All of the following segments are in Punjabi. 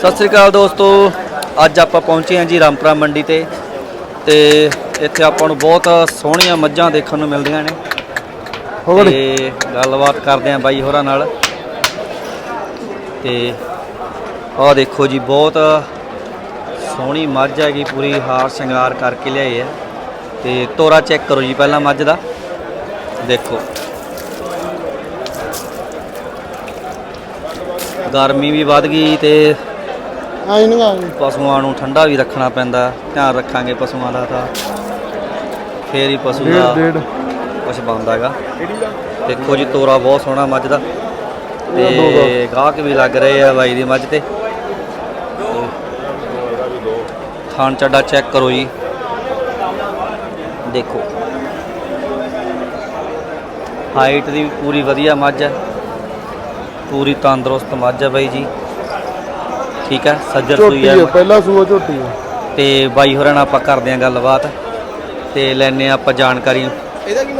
ਸਤਿ ਸ੍ਰੀ ਅਕਾਲ ਦੋਸਤੋ ਅੱਜ ਆਪਾਂ ਪਹੁੰਚੇ ਹਾਂ ਜੀ ਰਾਮਪੁਰਾ ਮੰਡੀ ਤੇ ਤੇ ਇੱਥੇ ਆਪਾਂ ਨੂੰ ਬਹੁਤ ਸੋਹਣੀਆਂ ਮੱਝਾਂ ਦੇਖਣ ਨੂੰ ਮਿਲਦੀਆਂ ਨੇ। ਹੋਰ ਤੇ ਗੱਲਬਾਤ ਕਰਦੇ ਆਂ ਬਾਈ ਹੋਰਾਂ ਨਾਲ। ਤੇ ਆਹ ਦੇਖੋ ਜੀ ਬਹੁਤ ਸੋਹਣੀ ਮੱਝ ਹੈਗੀ ਪੂਰੀ ਹਾਰ ਸ਼ਿੰਗਾਰ ਕਰਕੇ ਲਿਆਏ ਆ ਤੇ ਤੋਰਾ ਚੈੱਕ ਕਰੋ ਜੀ ਪਹਿਲਾਂ ਮੱਝ ਦਾ। ਦੇਖੋ। ਗਰਮੀ ਵੀ ਵੱਧ ਗਈ ਤੇ ਆਈ ਨਹੀਂ ਆ ਪਸ਼ੂਆਂ ਨੂੰ ਠੰਡਾ ਵੀ ਰੱਖਣਾ ਪੈਂਦਾ ਧਿਆਨ ਰੱਖਾਂਗੇ ਪਸ਼ੂਆਂ ਦਾ ਤਾਂ। ਫੇਰ ਹੀ ਪਸ਼ੂ ਦਾ ਡੇਢ ਕੁਝ ਬਣਦਾ ਹੈਗਾ ਦੇਖੋ ਜੀ ਤੋਰਾ ਬਹੁਤ ਸੋਹਣਾ ਮੱਝ ਦਾ। ਤੇ ਗਾਹਕ ਵੀ ਲੱਗ ਰਹੇ ਆ ਬਾਈ ਦੀ ਮੱਝ ਤੇ। ਥਾਣ ਚੱਡਾ ਚੈੱਕ ਕਰੋ ਜੀ। ਦੇਖੋ। ਹਾਈਟ ਦੀ ਵੀ ਪੂਰੀ ਵਧੀਆ ਮੱਝ ਹੈ ਪੂਰੀ ਤੰਦਰੁਸਤ ਮੱਝ ਹੈ ਬਾਈ ਜੀ। ਠੀਕ ਹੈ ਸੱਜਰ ਝੋਟੀ ਸੂਈ ਹੈ ਹੈ ਪਹਿਲਾ ਸੂਆ ਝੋਟੀ ਹੈ ਤੇ ਬਾਈ ਹੋਰਾਂ ਨਾਲ ਆਪਾਂ ਕਰਦੇ ਆਂ ਗੱਲਬਾਤ ਤੇ ਲੈਣੇ ਆਪਾਂ ਜਾਣਕਾਰੀ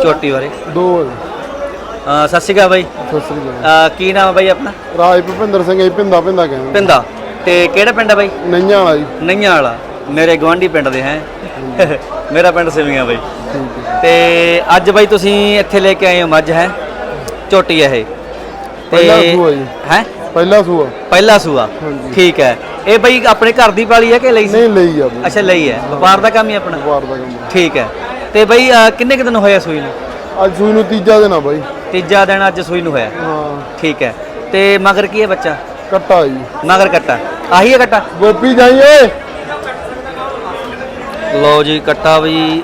ਝੋਟੀ ਬਾਰੇ। ਦੋ। ਹੈ ਅਹ ਸਤਿ ਸ਼੍ਰੀ ਅਕਾਲ ਬਾਈ। ਸਤਿ ਸ੍ਰੀ ਅਕਾਲ। ਅਹ ਕੀ ਨਾਮ ਹੈ ਬਾਈ ਆਪਣਾ? ਰਾਜ ਭੁਪਿੰਦਰ ਸਿੰਘ ਇਹ ਪਿੰਦਾ ਪਿੰਦਾ ਕਹਿੰਦੇ। ਪਿੰਦਾ। ਤੇ ਕਿਹੜਾ ਪਿੰਡ ਹੈ ਬਾਈ? ਨਈਆਂ ਵਾਲਾ ਜੀ। ਨਈਆਂ ਵਾਲਾ। ਮੇਰੇ ਗਵਾਂਢੀ ਪਿੰਡ ਦੇ ਹੈ। ਮੇਰਾ ਪਿੰਡ ਸਿਵੀਆਂ ਬਾਈ। ਠੀਕ ਹੈ। ਤੇ ਅੱਜ ਬਾਈ ਤੁਸੀਂ ਇੱਥੇ ਲੈ ਕੇ ਆਏ ਹੋ ਮੱਝ ਹੈ। ਝੋਟੀ ਹੈ ਇਹ। ਪਹਿਲਾ ਸੂਆ ਜੀ। ਹੈ? ਪਹਿਲਾ ਸੂਆ। ਪਹਿਲਾ ਸੂਆ। ਹਾਂਜੀ। ਠੀਕ ਹੈ। ਇਹ ਬਾਈ ਆਪਣੇ ਘਰ ਦੀ ਪਾਲੀ ਹੈ ਕਿ ਲਈ ਸੀ? ਨਹੀਂ ਲਈ ਆ ਬਈ। ਅੱਛਾ ਲਈ ਹੈ। ਵਪਾਰ ਦਾ ਕੰਮ ਹੀ ਆਪਣਾ? ਵਾਰ ਦਾ ਕੰਮ। ਠੀਕ ਹੈ। ਤੇ ਬਾਈ ਅਹ ਕਿੰਨੇ ਕੁ ਦਿਨ ਹੋਇਆ ਸੂਈ ਨੂੰ? ਅੱਜ ਸੂਈ ਨੂੰ ਤੀਜਾ ਦਿਨ ਆ ਬਾਈ। ਤੀਜਾ ਦਿਨ ਅੱਜ ਸੂਈ ਨੂੰ ਹੋਇਆ। ਹਾਂ। ਠੀਕ ਹੈ। ਤੇ ਮਗਰ ਕੀ ਹੈ ਬੱਚਾ? ਕੱਟਾ ਜੀ। ਮਗਰ ਕੱਟਾ। ਆਹੀ ਹੈ ਕੱਟਾ? ਗੋਪੀ ਜਾਈਏ ਲਓ ਜੀ ਕੱਟਾ ਵੀ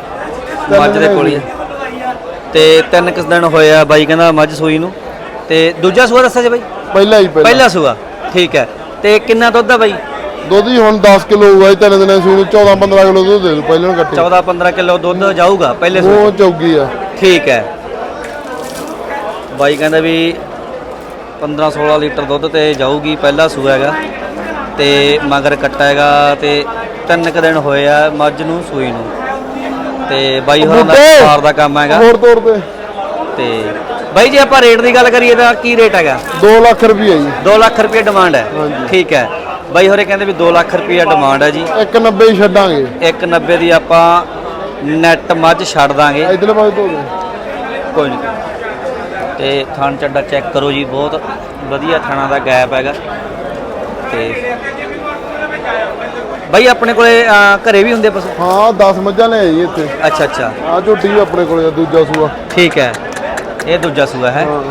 ਮੱਝ ਦੇ ਕੋਲ ਹੀ ਹੈ। ਤੇ ਤਿੰਨ ਕੁ ਦਿਨ ਹੋਇਆ ਬਾਈ ਕਹਿੰਦਾ ਮੱਝ ਸੂਈ ਨੂੰ। ਤੇ ਦੂਜਾ ਸੂਆ ਦੱਸਿਆ ਜੀ ਬਾਈ? ਪਹਿਲਾ ਹੀ ਪਹਿਲਾ। ਪਹਿਲਾ ਸੂਆ ਠੀਕ ਹੈ। ਤੇ ਕਿੰਨਾ ਦੁੱਧ ਆ ਬਾਈ? ਦੁੱਧ ਹੀ ਹੁਣ 10 ਕਿਲੋ ਹੋਊਗਾ ਜੀ ਤਿੰਨ ਦਿਨਾਂ ਨੂੰ 14 15 ਕਿਲੋ ਦੁੱਧ ਦੇ ਦੂ ਪਹਿਲਾਂ ਨੂੰ ਕੱਟੇ 14 15 ਕਿਲੋ ਦੁੱਧ ਜਾਊਗਾ ਪਹਿਲੇ ਸੂਏ ਉਹ ਚੌਗੀ ਆ। ਠੀਕ ਹੈ। ਬਾਈ ਕਹਿੰਦਾ ਵੀ 15 16 ਲੀਟਰ ਦੁੱਧ ਤੇ ਜਾਊਗੀ ਪਹਿਲਾ ਸੂਆ ਹੈਗਾ। ਤੇ ਮਗਰ ਕੱਟਾ ਹੈਗਾ ਤੇ ਤਿੰਨ ਕੁ ਦਿਨ ਹੋਏ ਆ ਮੱਝ ਨੂੰ ਸੂਈ ਨੂੰ। ਤੇ ਬਾਈ ਹੋਰਾਂ ਦਾ ਬੁੱਢੇ! ਵਪਾਰ ਦਾ ਕੰਮ ਹੈਗਾ। ਹੋਰ ਤੋਰ ਤੇ ਤੇ ਬਾਈ ਜੇ ਆਪਾਂ ਰੇਟ ਦੀ ਗੱਲ ਕਰੀਏ ਤਾਂ ਕੀ ਰੇਟ ਹੈਗਾ? 2 ਲੱਖ ਰੁਪਈਆ ਜੀ। 2 ਲੱਖ ਰੁਪਏ ਡਿਮਾਂਡ ਹੈ। ਠੀਕ ਹੈ। ਬਾਈ ਹੋਰੇ ਕਹਿੰਦੇ ਵੀ 2 ਲੱਖ ਰੁਪਏ ਡਿਮਾਂਡ ਹੈ ਜੀ। 190 ਹੀ ਛੱਡਾਂਗੇ। 190 ਦੀ ਆਪਾਂ ਨੈਟ ਮੱਝ ਛੱਡ ਦਾਂਗੇ। ਇਧਰਲੇ ਪਾਸੇ ਤੋਂ ਕੋਈ ਨਹੀਂ ਤੇ ਥਣ ਚੱਡਾ ਚੈੱਕ ਕਰੋ ਜੀ ਬਹੁਤ ਵਧੀਆ ਥਣਾ ਦਾ ਗੈਪ ਹੈਗਾ। ਤੇ ਬਾਈ ਆਪਣੇ ਕੋਲੇ ਘਰੇ ਵੀ ਹੁੰਦੇ ਪਸ਼ੂ? ਹਾਂ 10 ਮੱਝਾਂ ਲੈ ਆਈ ਇੱਥੇ। ਅੱਛਾ ਅੱਛਾ। ਆ ਝੋਟੀ ਆਪਣੇ ਕੋਲੇ ਦੂਜਾ ਸੂਆ। ਠੀਕ ਹੈ। ਇਹ ਦੂਜਾ ਸੂਆ ਹੈ। ਹਾਂ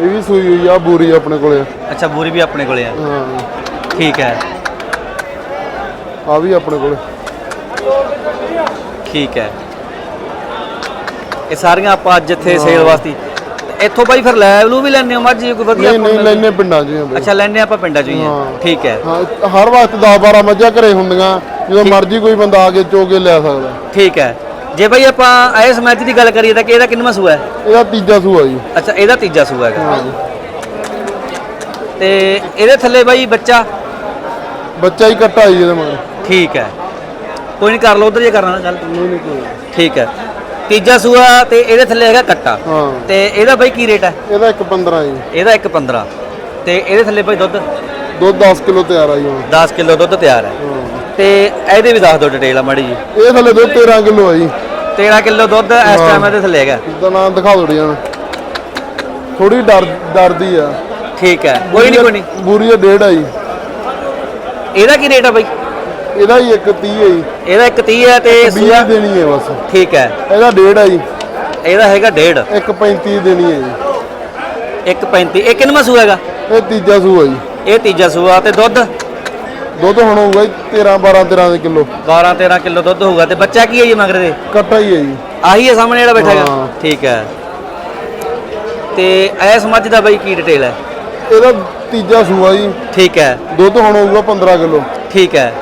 ਇਹ ਵੀ ਸੂਈ ਹੋਈ ਆ ਬੂਰੀ ਆਪਣੇ ਕੋਲੇ ਅੱਛਾ ਬੂਰੀ ਵੀ ਆਪਣੇ ਕੋਲੇ ਆ। ਹਾਂ। ਠੀਕ ਹੈ। ਆ ਵੀ ਆਪਣੇ ਕੋਲੇ। ਠੀਕ ਹੈ। ਇਹ ਸਾਰੀਆਂ ਆਪਾਂ ਅੱਜ ਇੱਥੇ ਸੇਲ ਵਾਸਤੇ। ਇੱਥੋਂ ਬਾਈ ਫਿਰ ਲੈ ਲੂ ਵੀ ਲੈਣੇ ਹੋ ਮੱਝ ਜੇ ਕੋਈ ਵਧੀਆ ਨਹੀਂ ਨਹੀਂ ਲੈਨੇ ਪਿੰਡਾਂ 'ਚ ਹੀ ਆ ਬਈ। ਅੱਛਾ ਲੈਣੇ ਆਪਾਂ ਪਿੰਡਾਂ ਚੋਂ ਹੀ ਆ। ਹਾਂ। ਠੀਕ ਹੈ। ਹਾਂ ਹਰ ਵਕਤ 10 12 ਮੱਝਾਂ ਘਰੇ ਹੁੰਦੀਆਂ। ਜਦੋਂ ਮਰਜ਼ੀ ਕੋਈ ਬੰਦਾ ਆ ਕੇ ਚੋ ਕੇ ਲੈ ਸਕਦਾ। ਠੀਕ ਹੈ। ਜੇ ਬਾਈ ਆਪਾਂ ਇਸ ਮੈਚ ਦੀ ਗੱਲ ਕਰੀਏ ਤਾਂ ਕਿ ਇਹਦਾ ਕਿੰਨਵਾਂ ਸੂਆ ਹੈ? ਇਹਦਾ ਤੀਜਾ ਸੂਆ ਜੀ। ਅੱਛਾ ਇਹਦਾ ਤੀਜਾ ਸੂਆ ਹੈਗਾ। ਹਾਂ ਤੇ ਇਹਦੇ ਥੱਲੇ ਬਾਈ ਬੱਚਾ? ਬੱਚਾ ਹੀ ਕੱਟਾ ਜੀ ਇਹਦੇ ਮਗਰ। ਠੀਕ ਹੈ। ਕੋਈ ਨਹੀਂ ਕਰ ਲਓ ਉਧਰ ਜੇ ਕਰਨਾ ਚੱਲ ਨਹੀਂ ਨਹੀਂ ਕੋਈ ਠੀਕ ਹੈ। ਤੀਜਾ ਸੂਆ ਤੇ ਇਹਦੇ ਥੱਲੇ ਹੈਗਾ ਕੱਟਾ। ਹਾਂ। ਤੇ ਇਹਦਾ ਬਾਈ ਕੀ ਰੇਟ ਹੈ? ਇਹਦਾ ਇੱਕ 15 ਜੀ। ਇਹਦਾ 1.15 ਤੇ ਇਹਦੇ ਥੱਲੇ ਬਾਈ ਦੁੱਧ? ਦੁੱਧ 10 ਕਿਲੋ ਤਿਆਰ ਆ ਜੀ ਹੁਣ। 10 ਕਿਲੋ ਦੁੱਧ ਤਿਆਰ ਹੈ। ਹਾਂ। ਤੇ ਇਹਦੇ ਵੀ ਦੱਸ ਦਿਓ ਡਿਟੇਲ ਆ ਮਾੜੀ ਜੀ ਇਹ ਥੱਲੇ ਦੁੱਧ 13 ਕਿਲੋ ਆ ਜੀ। 13 ਕਿਲੋ ਦੁੱਧ ਇਸ ਟਾਈਮ ਇਹਦੇ ਥੱਲੇ ਹੈਗਾ। ਦਾ ਨਾਮ ਦਿਖਾ ਦੋ ਜਣ ਥੋੜੀ ਡਰ ਡਰਦੀ ਆ। ਠੀਕ ਹੈ ਕੋਈ ਨਹੀਂ ਕੋਈ ਨਹੀਂ ਬੂਰੀ ਆ ਡੇਢ ਆ ਜੀ। ਇਹਦਾ ਕੀ ਰੇਟ ਆ ਬਾਈ? ਇਹਦਾ ਹੀ ਇੱਕ 30 ਹੈ ਜੀ। ਇਹਦਾ 130 ਹੈ ਤੇ 20 ਸੂਆ ਦੇਣੀ ਹੈ ਬਸ। ਠੀਕ ਹੈ। ਇਹਦਾ ਡੇਢ ਆ ਜੀ। ਇਹਦਾ ਹੈਗਾ ਡੇਢ। ਇੱਕ 35 ਦੇਣੀ ਹੈ ਜੀ। 1.35 ਇਹ ਸੂਆ ਹੈਗਾ? ਇਹ ਤੀਜਾ ਸੂਆ ਜੀ। ਇਹ ਤੀਜਾ ਸੂਆ ਤੇ ਦੁੱਧ? ਦੁੱਧ ਹੁਣ ਹੋਊਗਾ ਜੀ 13 12 13 ਦੇ ਕਿਲੋ। 12 13 ਕਿਲੋ ਦੁੱਧ ਹੋਊਗਾ ਤੇ ਬੱਚਾ ਕੀ ਹੈ ਜੀ ਮਗਰ ਦੇ? ਕੱਟਾ ਹੀ ਹੈ ਜੀ। ਆਹੀ ਹੈ ਸਾਹਮਣੇ ਜਿਹੜਾ ਬੈਠਾ ਹੈਗਾ? ਹਾਂ। ਠੀਕ ਹੈ। ਤੇ ਐਸ ਮੱਝ ਦਾ ਬਾਈ ਕੀ ਡਿਟੇਲ ਹੈ? ਇਹਦਾ ਤੀਜਾ ਸੂਆ ਜੀ। ਠੀਕ ਹੈ। ਦੁੱਧ ਹੁਣ ਹੋਊਗਾ 15 ਕਿਲੋ। ਠੀਕ ਹੈ।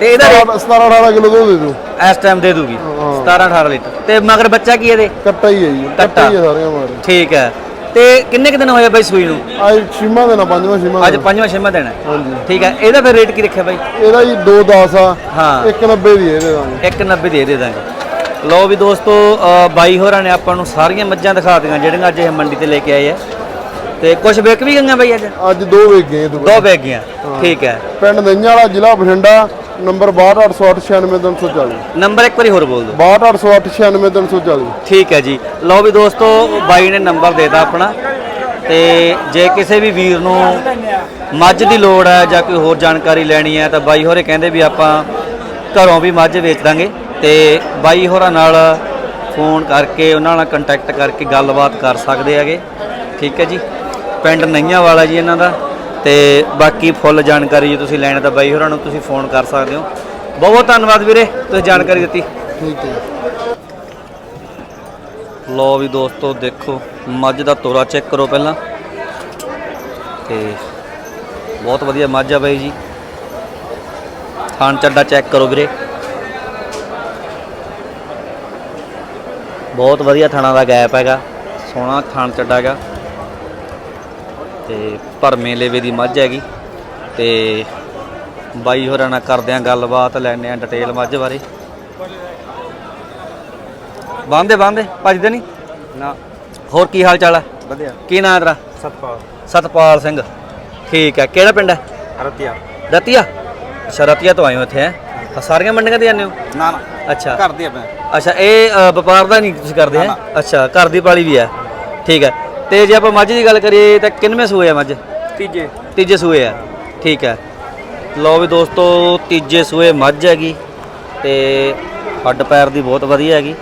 ਤੇ ਇਹਦਾ ਰੇਟ 17 18 ਕਿਲੋ ਦੁੱਧ ਦੇ ਦੂ ਇਸ ਟਾਈਮ ਦੇ ਦੂਗੀ। ਹਾਂ। 17 18 ਲੀਟਰ। ਤੇ ਮਗਰ ਬੱਚਾ ਕੀ ਇਹਦੇ? ਕੱਟਾ ਹੀ ਹੈ ਜੀ। ਕੱਟਾ ਹੀ ਹੈ ਸਾਰਿਆਂ ਮਾਰੇ। ਠੀਕ ਹੈ। ਤੇ ਕਿੰਨੇ ਕੁ ਦਿਨ ਹੋਏ ਬਾਈ ਸੂਈ ਨੂੰ? ਅੱਜ ਛੀਮਾ ਦੇਣਾ ਪੰਜਵਾਂ ਛੀਮਾ ਅੱਜ ਪੰਜਵਾਂ ਛੇਵਾਂ ਦਿਨ ਹੈ ਹਾਂਜੀ। ਠੀਕ ਹੈ ਇਹਦਾ ਫਿਰ ਰੇਟ ਕੀ ਰੱਖਿਆ ਬਾਈ? ਇਹਦਾ ਜੀ 210 ਆ ਹਾਂ। 190 ਦੀ ਇਹਦੇ ਦਾਂਗੇ। 190 ਦੇ ਦੇ ਦਾਂਗੇ। ਲਓ ਵੀ ਦੋਸਤੋ ਅ, ਬਾਈ ਹੋਰਾਂ ਨੇ ਆਪਾਂ ਨੂੰ ਸਾਰੀਆਂ ਮੱਝਾਂ ਦਿਖਾ ਦਿੱਤੀਆਂ ਜਿਹੜੀਆਂ ਅੱਜ ਇਹ ਮੰਡੀ ਤੇ ਲੈ ਕੇ ਆਏ ਆ। ਤੇ ਕੁਝ ਵਿਕ ਵੀ ਗਈਆਂ ਬਾਈ ਅੱਜ? ਅੱਜ ਦੋ ਵੇਚ ਗਏ ਦੋ ਦੋ ਵਿਕ ਗਈਆਂ। ਠੀਕ ਹੈ। ਪਿੰਡ ਨਈਆਂ ਵਾਲਾ ਜ਼ਿਲ੍ਹਾ ਬਠਿੰਡਾ ਨੰਬਰ 6288696340 ਨੰਬਰ ਇੱਕ ਵਾਰੀ ਹੋਰ ਬੋਲ ਦਿਓ। 6288696340 ਠੀਕ ਹੈ ਜੀ। ਲਓ ਵੀ ਦੋਸਤੋ ਬਾਈ ਨੇ ਨੰਬਰ ਦੇਤਾ ਆਪਣਾ। ਤੇ ਜੇ ਕਿਸੇ ਵੀ ਵੀਰ ਨੂੰ ਮੱਝ ਦੀ ਲੋੜ ਹੈ ਜਾਂ ਕੋਈ ਹੋਰ ਜਾਣਕਾਰੀ ਲੈਣੀ ਹੈ ਤਾਂ ਬਾਈ ਹੋਰੇ ਕਹਿੰਦੇ ਵੀ ਆਪਾਂ ਘਰੋਂ ਵੀ ਮੱਝ ਵੇਚ ਦਾਂਗੇ। ਤੇ ਬਾਈ ਹੋਰਾਂ ਨਾਲ ਫੋਨ ਕਰਕੇ ਉਹਨਾਂ ਨਾਲ ਕੰਟੈਕਟ ਕਰਕੇ ਗੱਲਬਾਤ ਕਰ ਸਕਦੇ ਹੈਗੇ। ਠੀਕ ਹੈ ਜੀ। ਪਿੰਡ ਨਈਆਂ ਵਾਲਾ ਜੀ ਇਹਨਾਂ ਦਾ। ਤੇ ਬਾਕੀ ਫੁੱਲ ਜਾਣਕਾਰੀ ਜੇ ਤੁਸੀਂ ਲੈਣੀ ਤਾਂ ਬਾਈ ਹੋਰਾਂ ਨੂੰ ਤੁਸੀਂ ਫੋਨ ਕਰ ਸਕਦੇ ਹੋ। ਬਹੁਤ ਬਹੁਤ ਧੰਨਵਾਦ ਵੀਰੇ ਤੁਸੀਂ ਜਾਣਕਾਰੀ ਦਿੱਤੀ। ਠੀਕ ਹੈ। ਲੋ ਵੀ ਦੋਸਤੋ ਦੇਖੋ ਮੱਝ ਦਾ ਤੋਰਾ ਚੈੱਕ ਕਰੋ ਪਹਿਲਾਂ। ਤੇ ਬਹੁਤ ਵਧੀਆ ਮੱਝ ਆ ਬਾਈ ਜੀ। ਥਾਣ ਚੱਡਾ ਚੈੱਕ ਕਰੋ ਵੀਰੇ। ਬਹੁਤ ਵਧੀਆ ਥਾਣਾ ਦਾ ਗੈਪ ਹੈਗਾ ਸੋਹਣਾ ਥਾਣ ਚੱਡਾ ਹੈਗਾ। ਤੇ ਭਰਮੇ ਲੇਵੇ ਦੀ ਮੱਝ ਹੈਗੀ ਤੇ ਬਾਈ ਹੋਰਾਂ ਨਾਲ ਕਰਦੇ ਆ ਗੱਲਬਾਤ ਲੈਣੇ ਆ ਡਿਟੇਲ ਮੱਝ ਬਾਰੇ। ਬੰਦੇ ਬੰਦੇ ਭੱਜਦੇ ਨਹੀਂ? ਨਾ। ਹੋਰ ਕੀ ਹਾਲ ਚਾਲ ਹੈ ਵਧੀਆ। ਕੀ ਨਾਂ ਹੈ ਤੇਰਾ? ਸਤਪਾਲ। ਸਤਪਾਲ ਸਿੰਘ। ਠੀਕ ਹੈ ਕਿਹੜਾ ਪਿੰਡ ਹੈ ਰਤੀਆ। ਰਤੀਆ? ਅੱਛਾ ਰਤੀਆ ਤੋਂ ਆਏ ਹੋ ਇੱਥੇ ਹੈ? ਸਾਰੀਆਂ ਮੰਡੀਆਂ ਤੇ ਜਾਂਦੇ ਹੋ? ਨਾ ਨਾ। ਅੱਛਾ। ਘਰ ਦੀ ਮੈਂ। ਅੱਛਾ ਇਹ ਅ, ਵਪਾਰ ਦਾ ਨਹੀਂ ਤੁਸੀਂ ਕਰਦੇ ਹੈ? ਨਾ, ਅੱਛਾ ਘਰ ਦੀ ਪਾਲੀ ਵੀ ਹੈ ਠੀਕ ਹੈ ਤੇ ਜੇ ਆਪਾਂ ਮੱਝ ਦੀ ਗੱਲ ਕਰੀਏ ਤਾਂ ਕਿੰਨਵੇਂ ਸੂਏ ਆ ਮੱਝ? ਤੀਜੇ। ਤੀਜੇ ਸੂਏ ਆ। ਠੀਕ ਹੈ ਲਓ ਵੀ ਦੋਸਤੋ ਤੀਜੇ ਸੂਏ ਮੱਝ ਹੈਗੀ ਤੇ ਹੱਡ ਪੈਰ ਦੀ ਬਹੁਤ ਵਧੀਆ ਹੈਗੀ।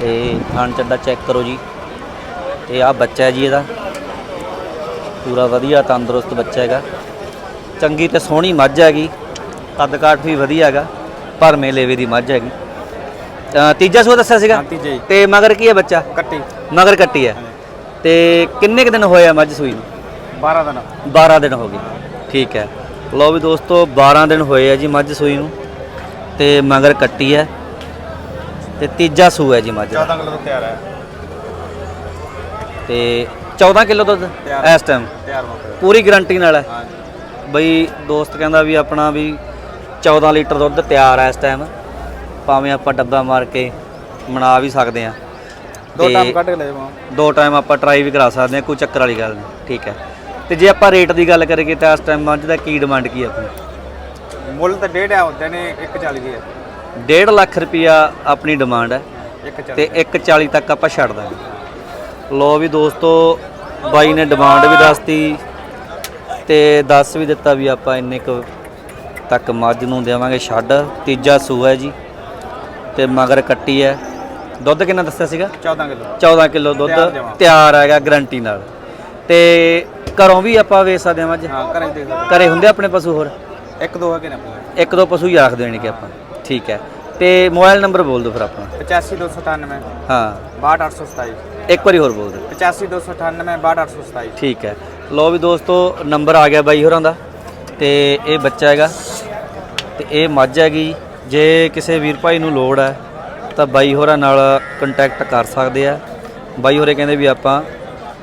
ਤੇ ਖਾਣ ਚੱਡਾ ਚੈੱਕ ਕਰੋ ਜੀ। ਤੇ ਆ ਬੱਚਾ ਹੈ ਜੀ ਇਹਦਾ। ਪੂਰਾ ਵਧੀਆ ਤੰਦਰੁਸਤ ਬੱਚਾ ਹੈਗਾ। ਚੰਗੀ ਤੇ ਸੋਹਣੀ ਮੱਝ ਹੈਗੀ। ਕੱਦ ਕਾਠ ਵੀ ਵਧੀਆ ਹੈਗਾ। ਭਰਮੇ ਲੇਵੇ ਦੀ ਮੱਝ ਹੈਗੀ। ਤੀਜਾ ਸੂਆ ਦੱਸਿਆ ਸੀਗਾ? ਹਾਂ ਤੀਜੇ ਹੀ। ਤੇ ਮਗਰ ਕੀ ਹੈ ਬੱਚਾ? ਕੱਟੀ। ਮਗਰ ਕੱਟੀ ਹੈ। ਤੇ ਕਿੰਨੇ ਕੁ ਦਿਨ ਹੋਏ ਆ ਮੱਝ ਸੂਈ ਨੂੰ? 12 ਦਿਨ। 12 ਦਿਨ ਹੋ ਗਏ। ਠੀਕ ਹੈ। ਲਓ ਵੀ ਦੋਸਤੋ 12 ਦਿਨ ਹੋਏ ਆ ਜੀ ਮੱਝ ਸੂਈ ਨੂੰ ਤੇ ਮਗਰ ਕੱਟੀ ਹੈ ਤੇ ਤੀਜਾ ਸੂ ਹੈ ਜੀ ਮੱਝ ਦਾ। 14 ਕਿਲੋ ਤੋਂ ਤਿਆਰ ਹੈ। ਤੇ 14 ਕਿਲੋ ਦੁੱਧ ਤਿਆਰ। ਇਸ ਟਾਈਮ ਤਿਆਰ ਮੌਕੇ ਪੂਰੀ ਗਾਰੰਟੀ ਨਾਲ ਹੈ। ਹਾਂ ਬਈ ਦੋਸਤ ਕਹਿੰਦਾ ਵੀ ਆਪਣਾ ਵੀ 14 ਲੀਟਰ ਦੁੱਧ ਤਿਆਰ ਹੈ ਇਸ ਟਾਈਮ ਭਾਵੇਂ ਆਪਾਂ ਡੱਬਾ ਮਾਰ ਕੇ ਬਣਾ ਵੀ ਸਕਦੇ ਆ ਦੋ ਟਾਈਮ ਕੱਢ ਕੇ ਲੈ ਜਾਵਾਂ ਦੋ ਟਾਈਮ ਆਪਾਂ ਟਰਾਈ ਵੀ ਕਰਾ ਸਕਦੇ ਆ ਕੋਈ ਚੱਕਰ ਵਾਲੀ ਗੱਲ ਨਹੀਂ ਠੀਕ ਹੈ। ਤੇ ਜੇ ਆਪਾਂ ਰੇਟ ਦੀ ਗੱਲ ਕਰੀਏ ਤਾਂ ਇਸ ਟਾਈਮ ਮੱਝ ਦਾ ਕੀ ਡਿਮਾਂਡ ਕੀ ਹੈ ਆਪਣੀ? ਮੁੱਲ ਤਾਂ ਡੇਢ ਆ ਹੁੰਦੇ ਨੇ 140 ਦੀ ਹੈ। 1.5 ਲੱਖ ਰੁਪਿਆ ਆਪਣੀ ਡਿਮਾਂਡ ਹੈ 140 ਤੇ 140 ਤੱਕ ਆਪਾਂ ਛੱਡ ਦਾਂਗੇ। ਲੋ ਵੀ ਦੋਸਤੋ ਬਾਈ ਨੇ ਡਿਮਾਂਡ ਵੀ ਦੱਸਤੀ ਤੇ ਦੱਸ ਵੀ ਦਿੱਤਾ ਵੀ ਆਪਾਂ ਇੰਨੇ ਕੁ ਤੱਕ ਮੱਝ ਨੂੰ ਦੇਵਾਂਗੇ ਛੱਡ। ਤੀਜਾ ਸੂਆ ਹੈ ਜੀ ਤੇ ਮਗਰ ਕੱਟੀ ਹੈ। ਦੁੱਧ ਕਿੰਨਾ ਦੱਸਿਆ ਸੀਗਾ? 14 ਕਿਲੋ। 14 ਕਿਲੋ ਦੁੱਧ ਤਿਆਰ ਹੈਗਾ ਗਰੰਟੀ ਨਾਲ। ਤੇ ਘਰੋਂ ਵੀ ਆਪਾਂ ਵੇਚ ਸਕਦੇ ਹਾਂ ਮੱਝ ਹਾਂ ਕਰਾਂ ਦੇਖ ਸਕਦੇ ਘਰੇ ਹੁੰਦੇ ਆਪਣੇ ਪਸ਼ੂ ਹੋਰ? ਇੱਕ ਦੋ ਹੈਗੇ ਨੇ ਆਪਣੇ ਇੱਕ ਦੋ ਪਸ਼ੂ ਹੀ ਰੱਖ ਦੇਣੇ ਕਿ ਆਪਾਂ। ਠੀਕ ਹੈ। ਤੇ ਮੋਬਾਈਲ ਨੰਬਰ ਬੋਲ ਦਿਓ ਫਿਰ ਆਪਣਾ। 85298 ਹਾਂ। 62827 ਇੱਕ ਵਾਰੀ ਹੋਰ ਬੋਲ ਦਿਓ। 85298 62827 ਠੀਕ ਹੈ। ਲੋ ਵੀ ਦੋਸਤੋ ਨੰਬਰ ਆ ਗਿਆ ਬਾਈ ਹੋਰਾਂ ਦਾ। ਤੇ ਇਹ ਬੱਚਾ ਹੈਗਾ। ਤੇ ਇਹ ਮੱਝ ਹੈਗੀ। ਜੇ ਕਿਸੇ ਵੀਰ ਭਾਈ ਨੂੰ ਲੋੜ ਹੈ ਤਾਂ ਬਾਈ ਹੋਰਾਂ ਨਾਲ ਕੰਟੈਕਟ ਕਰ ਸਕਦੇ ਆ। ਬਾਈ ਹੋਰੇ ਕਹਿੰਦੇ ਵੀ ਆਪਾਂ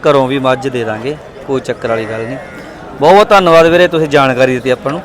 ਘਰੋਂ ਵੀ ਮੱਝ ਦੇ ਦਾਂਗੇ, ਕੋਈ ਚੱਕਰ ਵਾਲੀ ਗੱਲ ਨਹੀਂ। ਬਹੁਤ ਬਹੁਤ ਧੰਨਵਾਦ ਵੀਰੇ, ਤੁਸੀਂ ਜਾਣਕਾਰੀ ਦਿੱਤੀ ਆਪਾਂ ਨੂੰ।